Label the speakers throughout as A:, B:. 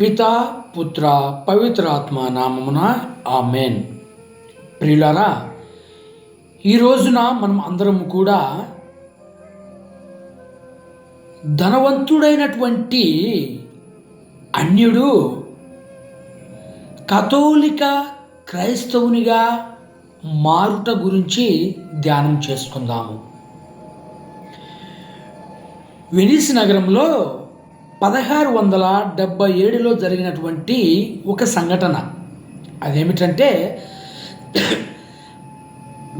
A: పిత పుత్ర పవిత్రాత్మ నామమున ఆమెన్. ప్రియులారా ఈ రోజున మనం అందరం కూడా ధనవంతుడైనటువంటి అన్యుడు కథోలిక క్రైస్తవునిగా మారుట గురించి ధ్యానం చేసుకుందాము. వెనిస్ నగరంలో పదహారు వందల డెబ్బై ఏడులో జరిగినటువంటి ఒక సంఘటన. అదేమిటంటే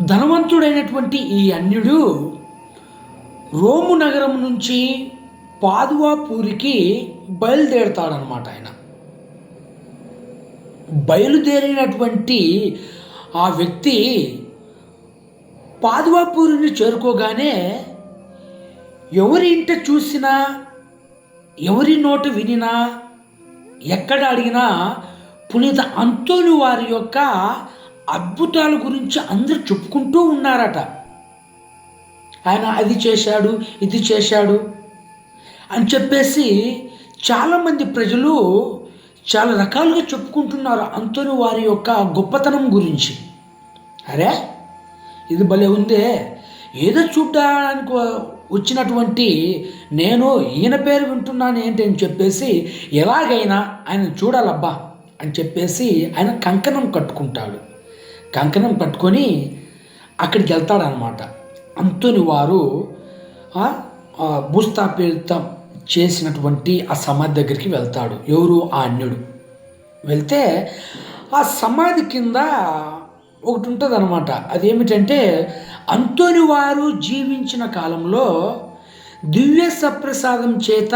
A: ధనవంతుడైనటువంటి ఈ అన్యుడు రోము నగరం నుంచి పాదువాపూరికి బయలుదేరుతాడనమాట ఆయన. బయలుదేరినటువంటి ఆ వ్యక్తి పాదువాపూరిని చేరుకోగానే ఎవరి ఇంట చూసినా ఎవరి నోటు వినినా ఎక్కడ అడిగినా పునీత అంతోని వారి యొక్క అద్భుతాల గురించి అందరూ చెప్పుకుంటూ ఉన్నారట. ఆయన అది చేశాడు ఇది చేశాడు అని చెప్పేసి చాలామంది ప్రజలు చాలా రకాలుగా చెప్పుకుంటున్నారు అంతోని వారి యొక్క గొప్పతనం గురించి. అరే ఇది భలే ఉందే. ఏదో చూడడానికి వచ్చినటువంటి నేను ఈయన పేరు వింటున్నాను ఏంటి అని చెప్పేసి ఎలాగైనా ఆయన చూడాలబ్బా అని చెప్పేసి ఆయన కంకణం కట్టుకుంటాడు. కంకణం కట్టుకొని అక్కడికి వెళ్తాడనమాట అంతుని వారు భూస్థాపితం చేసినటువంటి ఆ సమాధి దగ్గరికి వెళ్తాడు. ఎవరు? ఆ అన్యుడు. వెళ్తే ఆ సమాధి కింద ఒకటి ఉంటుంది అనమాట అదేమిటంటే అంతోని వారు జీవించిన కాలంలో దివ్య సప్రసాదం చేత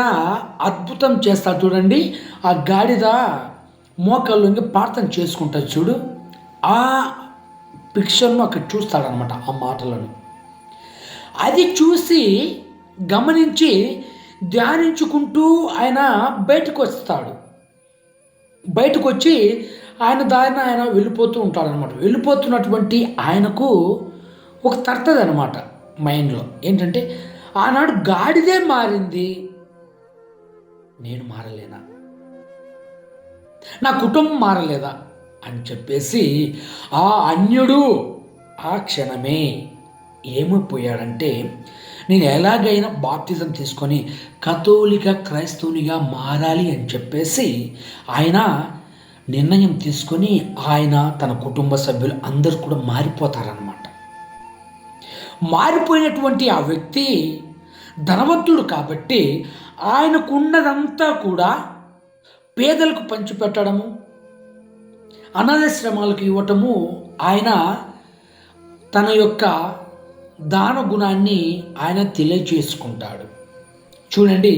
A: అద్భుతం చేస్తారు. చూడండి ఆ గాడిద మోకాళ్ళొంగి ప్రార్థన చేసుకుంటారు చూడు. ఆ పిక్చర్ను అక్కడ చూస్తాడనమాట ఆ మాటలను. అది చూసి గమనించి ధ్యానించుకుంటూ ఆయన బయటకు వస్తాడు. బయటకు వచ్చి ఆయన దారిన ఆయన వెళ్ళిపోతూ ఉంటాడనమాట వెళ్ళిపోతున్నటువంటి ఆయనకు ఒక తర్తది అనమాట మైండ్లో. ఏంటంటే ఆనాడు గాడిదే మారింది. నేను మారలేనా? నా కుటుంబం మారలేదా? అని చెప్పేసి ఆ అన్యుడు ఆ క్షణమే ఏమైపోయాడంటే నేను ఎలాగైనా బాప్తిజం తీసుకొని కథోలిక క్రైస్తవునిగా మారాలి అని చెప్పేసి ఆయన నిర్ణయం తీసుకొని ఆయన తన కుటుంబ సభ్యులు అందరూ కూడా మారిపోతారనమాట మారిపోయినటువంటి ఆ వ్యక్తి ధనవంతుడు కాబట్టి ఆయనకున్నదంతా కూడా పేదలకు పంచిపెట్టడము అనాథశ్రమాలకు ఇవ్వటము ఆయన తన యొక్క దాన గుణాన్ని ఆయన తెలియచేసుకుంటాడు చూడండి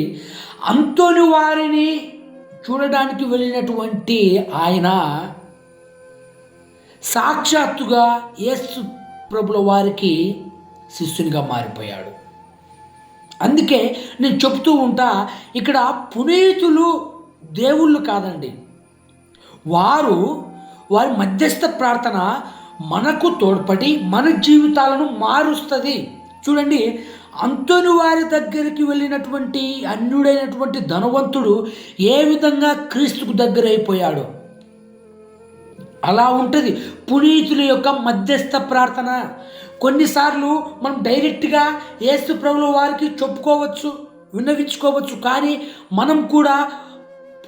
A: అంతోని వారిని చూడడానికి వెళ్ళినటువంటి ఆయన సాక్షాత్తుగా యేసు ప్రభుల వారికి శిష్యునిగా మారిపోయాడు. అందుకే నేను చెప్తూ ఉంటా ఇక్కడ పునీతులు దేవుళ్ళు కాదండి. వారు వారి మధ్యస్థ ప్రార్థన మనకు తోడ్పడి మన జీవితాలను మారుస్తుంది. చూడండి అంతను వారి దగ్గరికి వెళ్ళినటువంటి అన్యుడైనటువంటి ధనవంతుడు ఏ విధంగా క్రీస్తుకు దగ్గర అయిపోయాడు అలా ఉంటుంది. పునీతుల యొక్క మధ్యస్థ ప్రార్థన. కొన్నిసార్లు మనం డైరెక్ట్గా ఏసు ప్రభుల వారికి చెప్పుకోవచ్చు విన్నవించుకోవచ్చు. కానీ మనం కూడా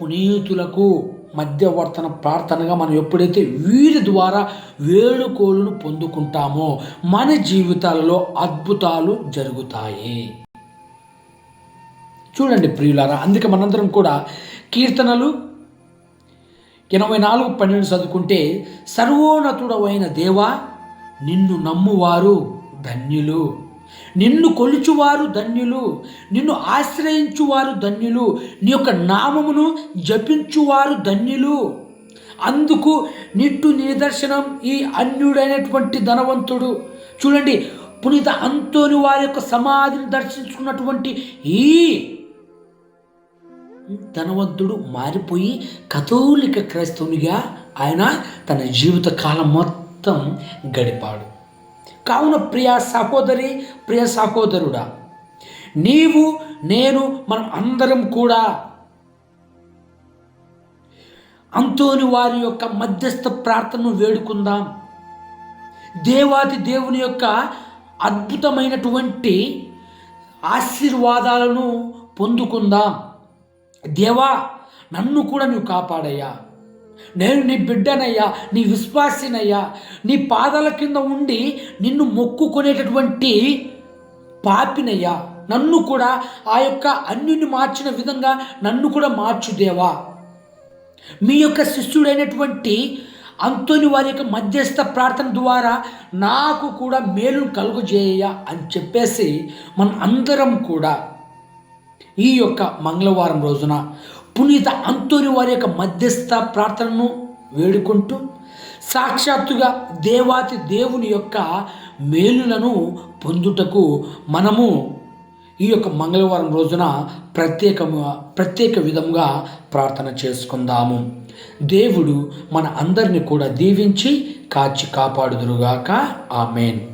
A: పునీతులకు మధ్యవర్తన ప్రార్థనగా మనం ఎప్పుడైతే వీరి ద్వారా వేడుకోలును పొందుకుంటామో మన జీవితాలలో అద్భుతాలు జరుగుతాయి. చూడండి ప్రియులారా అందుకే మనందరం కూడా కీర్తనలు ఎనభై నాలుగు పన్నెండు చదువుకుంటే సర్వోన్నతుడవైన దేవా నిన్ను నమ్మువారు ధన్యులు. నిన్ను కొలుచువారు ధన్యులు. నిన్ను ఆశ్రయించువారు ధన్యులు. నీ యొక్క నామమును జపించువారు ధన్యులు. అందుకు నిట్టు నిదర్శనం ఈ అన్యుడైనటువంటి ధనవంతుడు. చూడండి పునీత అంతోని వారి యొక్క సమాధిని దర్శించుకున్నటువంటి ఈ ధనవంతుడు మారిపోయి కథోలిక క్రైస్తవునిగా ఆయన తన జీవిత కాలం మొత్తం గడిపాడు. కావున ప్రియ సహోదరి ప్రియ సహోదరుడా నీవు నేను మనం అందరం కూడా అంతోని వారి యొక్క మధ్యస్థ ప్రార్థనను వేడుకుందాం. దేవాది దేవుని యొక్క అద్భుతమైనటువంటి ఆశీర్వాదాలను పొందుకుందాం. దేవా నన్ను కూడా నువ్వు కాపాడయ్యా. నేను నీ బిడ్డనయ్యా నీ విశ్వాసినయ్యా. నీ పాదాల కింద ఉండి నిన్ను మొక్కుకునేటటువంటి పాపినయ్యా. నన్ను కూడా ఆ యొక్క అన్యుని మార్చిన విధంగా నన్ను కూడా మార్చు దేవా. మీ యొక్క శిష్యుడైనటువంటి అంతోని వారి యొక్క మధ్యస్థ ప్రార్థన ద్వారా నాకు కూడా మేలును కలుగజేయ అని చెప్పేసి మన అందరం కూడా ఈ యొక్క మంగళవారం రోజున పునీత అంతోని వారి యొక్క మధ్యస్థ ప్రార్థనను వేడుకుంటూ సాక్షాత్తుగా దేవాతి దేవుని యొక్క మేలులను పొందుటకు మనము ఈ యొక్క మంగళవారం రోజున ప్రత్యేకముగా ప్రత్యేక విధంగా ప్రార్థన చేసుకుందాము. దేవుడు మన అందరిని కూడా దీవించి కాచి కాపాడుదురుగాక. ఆమెన్.